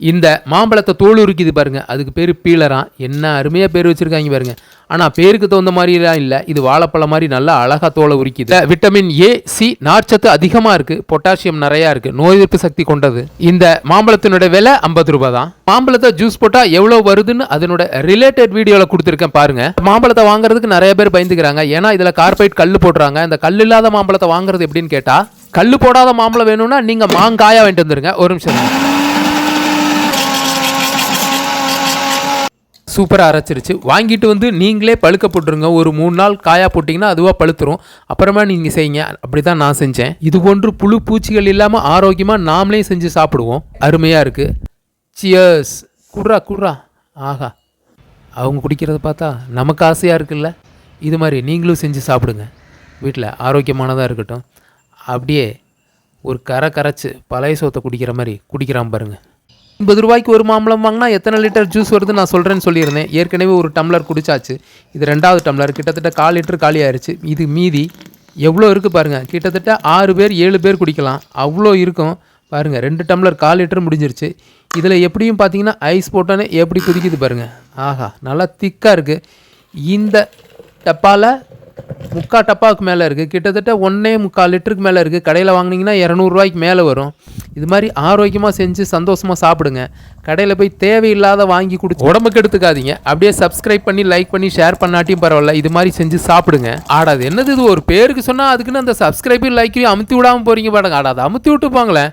இந்த மாம்பழத்தை தோல் உருக்கிது பாருங்க. அதுக்கு பேர் பீலரான் என்ன அருமையாக பேர் வச்சிருக்காங்க பாருங்க. ஆனால் பேருக்கு தகுந்த மாதிரிலாம் இல்லை. இது வாழைப்பழம் மாதிரி நல்லா அழகாக தோலை உரிக்குது. விட்டமின் ஏ சி நார்ச்சத்து அதிகமாக இருக்குது பொட்டாசியம் நிறையா இருக்குது நோய் எதிர்ப்பு சக்தி கொண்டது. இந்த மாம்பழத்தினுடைய விலை ஐம்பது ரூபாய் தான். மாம்பழத்தை ஜூஸ் போட்டால் எவ்வளோ வருதுன்னு அதனோட ரிலேட்டட் வீடியோவில் கொடுத்துருக்கேன் பாருங்க. மாம்பழத்தை வாங்குறதுக்கு நிறைய பேர் பயந்துக்கிறாங்க. ஏன்னா இதில் கார்பைட் கல் போடுறாங்க இந்த கல் இல்லாத மாம்பழத்தை வாங்குறது எப்படின்னு கேட்டால் கல் போடாத மாம்பழம் வேணும்னா நீங்கள் மாங்காயாக வாங்கிட்டு வந்துருங்க. ஒரு நிமிஷம். சூப்பராக அரைச்சிருச்சு. வாங்கிட்டு வந்து நீங்களே பழுக்க போட்டுருங்க. ஒரு மூணு நாள் காயா போட்டிங்கன்னா அதுவாக பழுத்துரும். அப்புறமா நீங்கள் செய்யுங்க. அப்படி தான் நான் செஞ்சேன். இது போன்று புழு பூச்சிகள் இல்லாமல் ஆரோக்கியமாக நாமளே செஞ்சு சாப்பிடுவோம். அருமையாக இருக்குது சியர்ஸ் குட்ரா குட்ரா ஆஹா. அவங்க குடிக்கிறத பார்த்தா நமக்கு ஆசையாக இருக்குல்ல. இது மாதிரி நீங்களும் செஞ்சு சாப்பிடுங்க. வீட்டில் ஆரோக்கியமானதாக இருக்கட்டும். அப்படியே ஒரு கரை கரைச்சு பழைய சோத்தை குடிக்கிற மாதிரி குடிக்கிறான் பாருங்கள் ஐம்பது ரூபாய்க்கு ஒரு மாம்பழம் வாங்கினா எத்தனை லிட்டர் ஜூஸ் வருது நான் சொல்கிறேன்னு சொல்லியிருந்தேன். ஏற்கனவே ஒரு டம்ளர் குடிச்சாச்சு. இது ரெண்டாவது டம்ளர். கிட்டத்தட்ட கால் லிட்டர் காலி ஆயிடுச்சு இது மீதி எவ்வளோ இருக்குது பாருங்கள் கிட்டத்தட்ட ஆறு பேர் ஏழு பேர் குடிக்கலாம். அவ்வளோ இருக்கும். பாருங்கள் ரெண்டு டம்ளர் கால் லிட்டர் முடிஞ்சிருச்சு. இதில் எப்படியும் பார்த்தீங்கன்னா ஐஸ் போட்டோன்னே எப்படி குதிக்குது பாருங்கள் ஆஹா நல்லா திக்காக இருக்குது இந்த டப்பாவில் முக்கா டப்பாவுக்கு மேலே இருக்குது கிட்டத்தட்ட ஒன்றே முக்கால் லிட்டருக்கு மேலே இருக்குது கடையில் வாங்குனீங்கன்னா இரநூறுவாய்க்கு மேலே வரும். இது மாதிரி ஆரோக்கியமாக செஞ்சு சந்தோஷமாக சாப்பிடுங்க. கடையில் போய் தேவையில்லாத வாங்கி கொடுத்து உடம்புக்கு எடுத்துக்காதீங்க. அப்படியே சப்ஸ்கிரைப் பண்ணி லைக் பண்ணி ஷேர் பண்ணாட்டியும் பரவாயில்ல. இது மாதிரி செஞ்சு சாப்பிடுங்க. ஆடாது என்னது இது? ஒரு பேருக்கு சொன்னால் அதுக்குன்னு அந்த சப்ஸ்கிரைபையும் லைக்கையும் அமுத்தி விடாமல் போகிறீங்க பாருங்க. ஆடாது அமுத்தி விட்டுப்பாங்களேன்